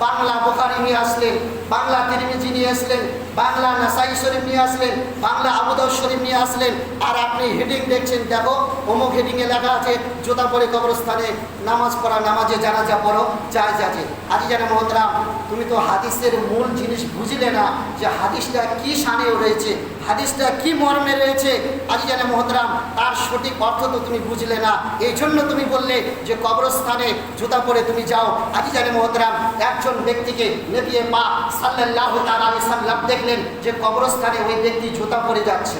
বাংলা বোখারি নিয়ে আসলেন বাংলা তিরমিজি নিয়ে আসলেন, বাংলা নাসাই শরীফ নিয়ে আসলেন, বাংলা আবুদাউ শরীফ নিয়ে আসলেন। আর আপনি হেডিং দেখছেন, দেখো, অমুক হেডিংয়ে লেখা আছে, জোতা পরে কবরস্থানে নামাজ পড়া, নামাজে জানাজা পড়ো জায়জ আছে আজি জানে মহতরাম, তুমি তো হাদিসের মূল জিনিস বুঝলে না যে হাদিসটা কি শানে রয়েছে, হাদিসটা কি মর্মে রয়েছে। আজি জানে মহতরাম, তার সঠিক অর্থ তো তুমি বুঝলে না। এই জন্য তুমি বললে যে কবরস্থানে জুতা পরে তুমি যাও। আজি জানে মহতরাম, একজন ব্যক্তিকে নেবিয়ে পা সাল্লাহ দেখলেন যে কবরস্থানে ওই ব্যক্তি জুতা পরে যাচ্ছে।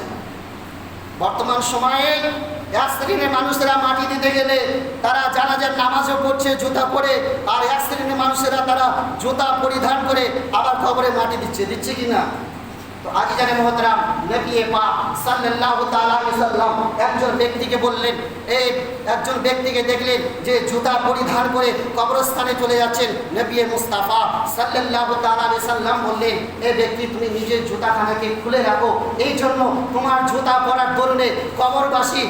বর্তমান সময়ে এক শ্রেণির মানুষেরা মাটি দিতে গেলে তারা জানাজার নামাজও পড়ছে, জুতা পরে, আর শ্রেণির মানুষেরা তারা জুতা পরিধান করে আবার খবরে মাটি দিচ্ছে। দিচ্ছে কি না? তো আগে জানে মহতরাম নবিয়ে পা আলাইহি সাল্লাম একজন ব্যক্তিকে বললেন এই একজন ব্যক্তিকে দেখলেন যে জুতা পরিধান করে কবরস্থানে চলে যাচ্ছেন? নবিয়ে মুস্তাফা তাআলা আলাইহি সাল্লাম বললেন এই ব্যক্তি, তুমি নিজের জুতাখানাকে খুলে রাখো। এই জন্য তোমার জুতা পরার দরুনে কবরবাসী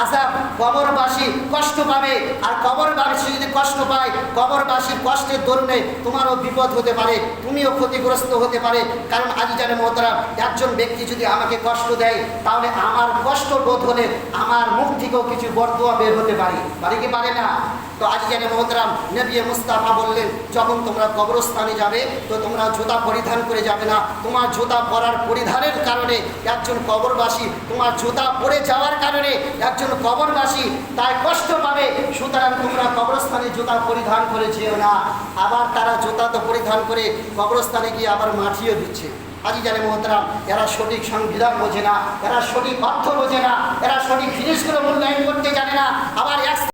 আজাব কবরবাসী কষ্ট পাবে। আর কবরবাসী যদি কষ্ট পায়, কবরবাসীর কষ্টের দরুনে তোমারও বিপদ হতে পারে, তুমিও ক্ষতিগ্রস্ত হতে পারে। কারণ আজি জানে মহতারা একজন ব্যক্তি যদি আমাকে কষ্ট দেয়, তাহলে আমার কষ্ট বোধ হলে আমার মুখ থেকেও কিছু বর্তমা বের হতে পারে। পারে কি পারে না? তো আজ জানে মহতরাম নবী মুস্তাফা বললেন, যখন তোমরা কবরস্থানে যাবে, তো তোমরা জুতা পরিধান করে যাবে না। তোমার জুতা পরার পরিধানের কারণে একজন কবরবাসী, তোমার জুতা পরে যাওয়ার কারণে একজন কবরবাসী তাই কষ্ট পাবে। সুতরাং তোমরা কবরস্থানে জুতা পরিধান করে যেও না। আবার তারা জুতা তো পরিধান করে কবরস্থানে গিয়ে আবার মাটিও দিচ্ছে। আজি জানে মহতরাম, এরা সঠিক সংবিধান বোঝে না, এরা সঠিক অর্থ বোঝে না, এরা সঠিক জিনিসগুলো মূল্যায়ন করতে জানে না। আবার এক